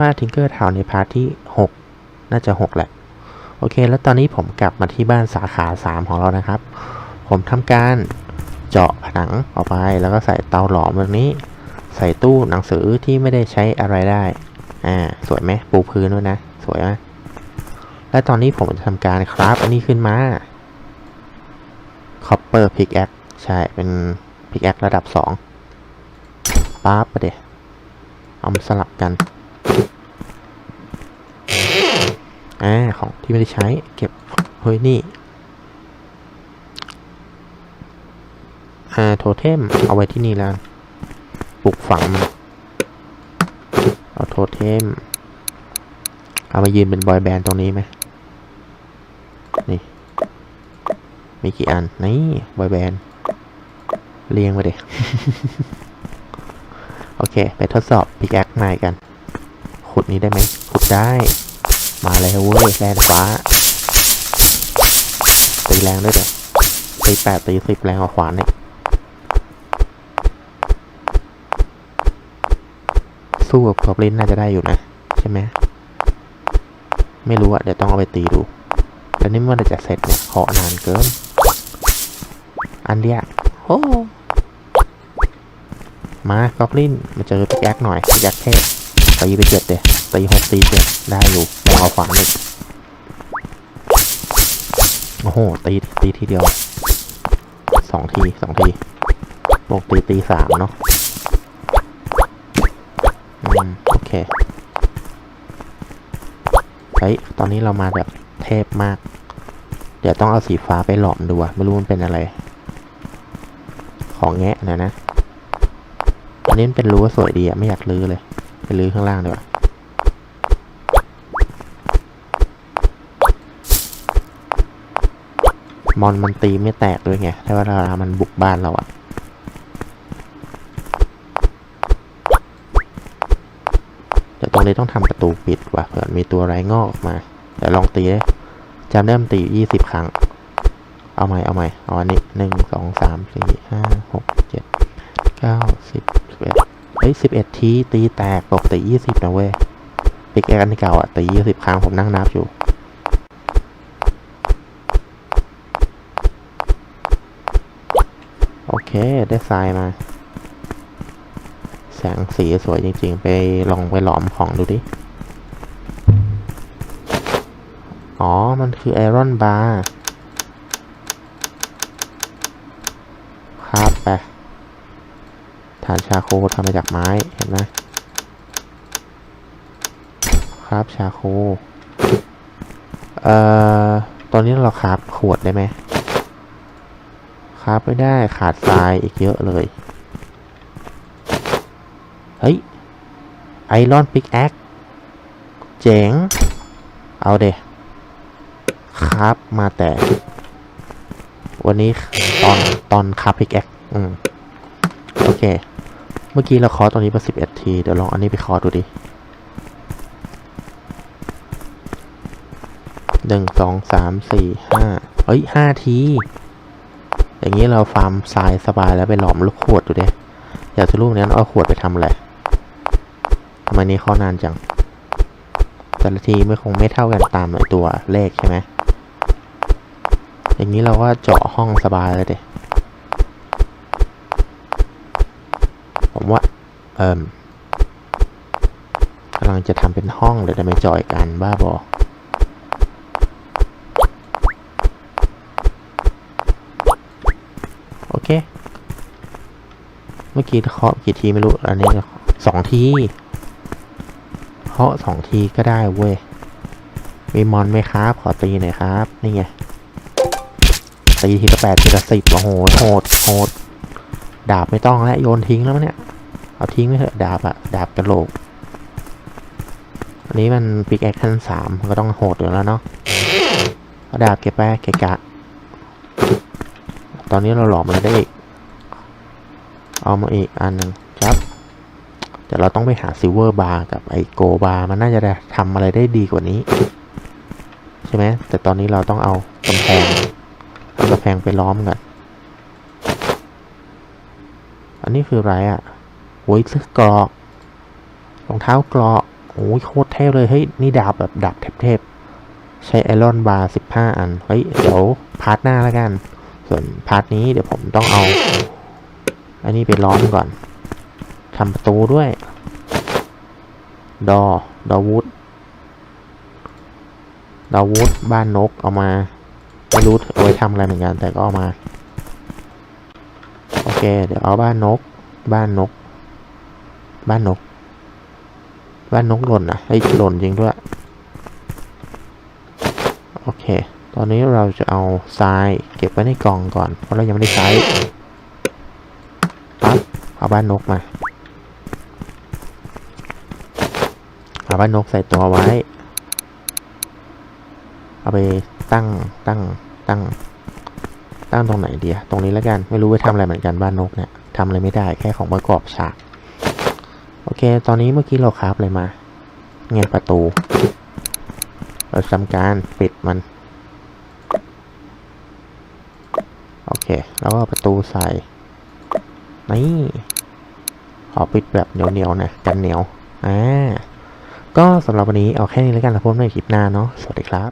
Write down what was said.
ว่าทิงเกอร์ทาวในพาร์ทที่ 6 น่าจะ 6 แหละ โอเค แล้วตอนนี้ผมกลับมาที่บ้านสาขา 3 ของเรานะครับ ผมทำการเจาะผนังออกไป แล้วก็ใส่เตาหลอมแบบนี้ ใส่ตู้หนังสือที่ไม่ได้ใช้อะไรได้ อ่า สวยไหมปูพื้นด้วยนะ สวยไหมและตอนนี้ผมจะทำการคราฟอันนี้ขึ้นมา Copper Pickaxe ใช่ เป็น Pickaxe ระดับ 2ป๊าบไปเดี๋ยวเอามาสลับกัน อ่าของที่ไม่ได้ใช้เก็บเฮ้ยนี่อ่าโทเทมเอาไว้ที่นี่แล้วปลูกฝังมันเอาโทเทมเอามายืนเป็นบอยแบนด์ตรงนี้ไหมนี่มีกี่อัน นี่บอยแบนด์เรียงไปเด็โอเค ไปทดสอบพิกแอคใหม่กัน ขุดนี้ได้ไหมขุดได้ มาแล้วเว้ยแรงฟ้า ตีแรงด้วยเดี๋ยวตีแปดตีสิบแรงกว่าขวานเนี่ยสู้กับกอบลินน่าจะได้อยู่นะ ใช่ไหมไม่รู้อะเดี๋ยวต้องเอาไปตีดูแต่นี่มื่อไหรจะเสร็จเนี่ยขอนานเกิน อันเดียโอ้มากอบลินมาเจอพิกแอคหน่อยพิกแอคเทพ ตีไปเจ็ดเดยตีหกตีเจ็ดได้อยู่แรงเอาขวานอีกโอ้โห ตีตีทีเดียวสองทีสองทีบวกตีตีสามเนาะอืมโอเคเฮ้ยตอนนี้เรามาแบบเทพมาก เดี๋ยวต้องเอาสีฟ้าไปหลอมดูอะไม่รู้มันเป็นอะไร ของแงะนะนะอันนี้มันเป็นรั้วสวยดีอะไม่อยากลื้อเลย ไปลื้อข้างล่างดีกว่ามอนมันตีไม่แตกด้วยไงถ้าเวลามันบุกบ้านเราอะเดี๋ยวตรงนี้ต้องทำประตูปิดว่ะเผื่อมีตัวไรงอกออกมาเดี๋ยวลองตีเลยจำได้มันตียี่สิบครั้ง เอาใหม่ เอาใหม่ เอาอันนี้หนึ่งสองสามสี่ห้าหกเจ็ดเก้าสิบสิบเอ็ด เฮ้ยสิบเอ็ดทีตีแตกปกติยี่สิบนะเว้ยปิกแอคอันเก่าอะตียี่สิบครั้งผมนั่งนับอยู่ โอเคได้ทรายมา แสงสีสวยจริงๆ ไปลองไปหลอมของดูดิ อ๋อ มันคือไอรอนบาร์ครับไปฐานชาโคทำมาจากไม้เห็นไหมครับชาโคเอ่อตอนนี้เราคราบขวดได้ไหมคราบไม่ได้ขาดทรายอีกเยอะเลย เฮ้ย ไอรอนปิกแอคเจ๋ง เอาเดครับมาแต่ วันนี้ตอนตอนคาพิกแอคอืม โอเค เมื่อกี้เราคอสตอนนี้มาสิบเอ็ดที เดี๋ยวลองอันนี้ไปคอสดูดิหนึ่งสองสามสี่ห้าเฮ้ยห้าที อย่างนี้เราฟาร์มทรายสบายแล้วไปหลอมลูกขวดดูดิอยากจะรู้เหมือนกันเอาขวดไปทำอะไรทำไมนี้ข้อนานจัง แต่ละทีไม่คงไม่เท่ากันตามตัวเลขใช่ไหมอย่างนี้เราก็เจาะห้องสบายเลยเดะผมว่า เอิมกำลังจะทำเป็นห้องเลยแต่ไม่จอีกอันบ้าบอโอเค เมื่อกี้เคาะกี่ทีไม่รู้ อันนี้สองทีเคาะสองทีก็ได้เว้ย มีมอนไหมครับ ขอตีหน่อยครับ นี่ไง ตีทีละแปดทีละสิบโอ้โหโหดโหดดาบไม่ต้องแล้ว โยนทิ้งแล้วเนี่ย เอาทิ้งไปเถอะดาบอะดาบกระโหลก อันนี้มันปิกแอคขั้นสามก็ต้องโหดอยู่แล้วเนาะเอาดาบเก็บไปเกะกะ ตอนนี้เราหลอมอะไรได้อีก เอามาอีกอันหนึ่งครับเดี๋ยวเราต้องไปหาซิลเวอร์บาร์กับไอโกบาร์มันน่าจะได้ทำอะไรได้ดีกว่านี้ ใช่ไหมแต่ตอนนี้เราต้องเอากำแพงเอากำแพงไปล้อมกันอันนี้คืออะไรอะ่ะ โอ้ยเสื้อกรอกรองเท้ากรอกโอ้ยโคตรเทพเลยเฮ้ยนี่ดาบแบบดาบเทพๆใช้ไอรอนบาร์สิบห้าอันเฮ้ยเดี๋ยวพาร์ทหน้าแล้วกัน ส่วนพาร์ทนี้เดี๋ยวผมต้องเอา อันนี้ไปร้อนก่อนทำประตูด้วย ดอ ดอวูดดอวูดบ้านนกเอามาไม่รู้ไว้ทำอะไรเหมือนกันแต่ก็เอามา โอเค เดี๋ยวเอาบ้านนก บ้านนก บ้านนก บ้านนกหล่นอะไอ้หล่นจริงด้วย โอเค ตอนนี้เราจะเอาทรายเก็บไว้ในกล่องก่อน เพราะเรายังไม่ได้ใช้ปั๊บเอาบ้านนกมาเอาบ้านนกใส่ตัวไว้ เอาไปตั้งตั้งตั้งตั้งตรงไหนเดียตรงนี้แล้วกัน ไม่รู้ไปทำอะไรเหมือนกันบ้านนกเนี่ยทำอะไรไม่ได้แค่ของประกอบฉาก โอเค ตอนนี้เมื่อกี้เราคราฟอะไรมา เงียประตู เราทำการปิดมัน โอเค แล้วก็ประตูใส่ นี่ขอปิดแบบเหนียวๆนะกันเหนียว อ่า ก็สำหรับวันนี้เอาแค่นี้แล้วกันแล้วพบกันในคลิปหน้าเนาะ สวัสดีครับ